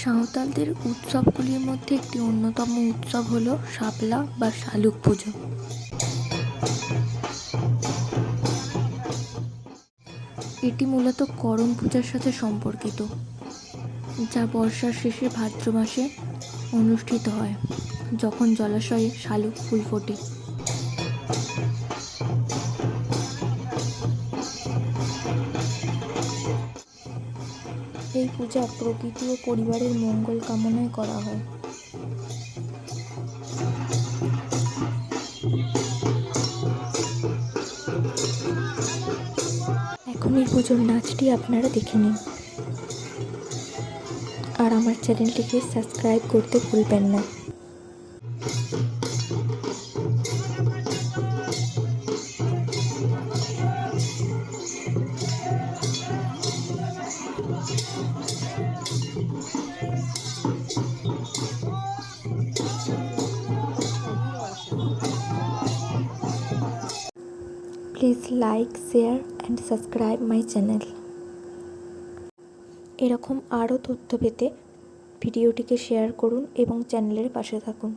সাঁওতালদের উৎসবগুলির মধ্যে একটি অন্যতম উৎসব হল শাপলা বা শালুক পুজো। এটি মূলত করম পূজার সাথে সম্পর্কিত, যা বর্ষার শেষে ভাদ্র মাসে অনুষ্ঠিত হয়, যখন জলাশয়ে শালুক ফুল ফোটে। এই পূজা প্রকৃতি ও পরিবারের মঙ্গল কামনায় করা হয়। এখন এই পুজোর নাচটি আপনারা দেখে নিন। আর আমার চ্যানেলটিকে সাবস্ক্রাইব করতে ভুলবেন না। Please like share and subscribe my channel এরকম আরও তথ্য পেতে ভিডিওটিকে শেয়ার করুন এবং চ্যানেলের পাশে থাকুন।